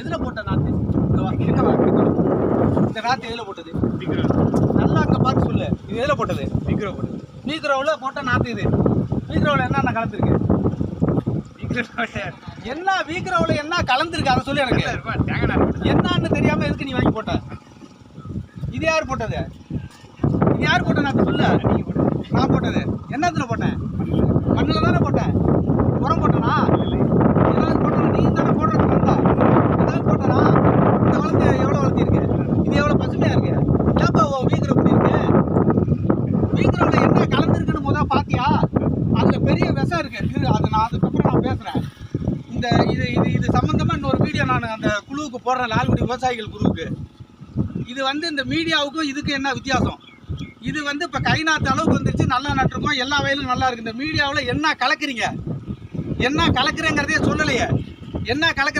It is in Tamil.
எதுல போட்ட வா. இந்த நாத்து எதுல போட்டது? நல்லா அங்க பார்த்து சொல்லு. இது எதுல போட்டது? மீக்ரோ போட்டு மீக்ரோவில் போட்ட நாத்து இது. மீக்ரோவில் என்னென்ன கலந்துருக்கு? என்ன வீக்ரோவில் என்ன கலந்துருக்கு? அதை சொல்லு எனக்கு. என்னன்னு தெரியாம எதுக்கு நீ வாங்கி போட்ட? இது யார் போட்டது? இது யார் போட்ட நாத்து? சொல்லு. நான் போட்டது. என்னத்துல போட்டேன்? வீக்கிறவங்க என்ன கலந்துருக்குன்னு முத பார்த்தியா அதில் பெரிய விஷம் இருக்குது இது அது நான் அதுக்கப்புறம் நான் பேசுகிறேன் இந்த இது இது இது சம்மந்தமாக இன்னொரு வீடியோ நான் அந்த குழுவுக்கு போடுறேன் லால்குடி விவசாயிகள் குழுவுக்கு. இது வந்து இந்த மீடியாவுக்கும் இதுக்கும் என்ன வித்தியாசம்? இது வந்து இப்போ கை நாத்து அளவுக்கு வந்துருச்சு நல்லா நட்டுருக்கோம் எல்லா வயலும் நல்லா இருக்கு. இந்த மீடியாவில் என்ன கலக்குறீங்க? என்ன கலக்குறேங்கிறதே சொல்லலையே. என்ன கலக்கு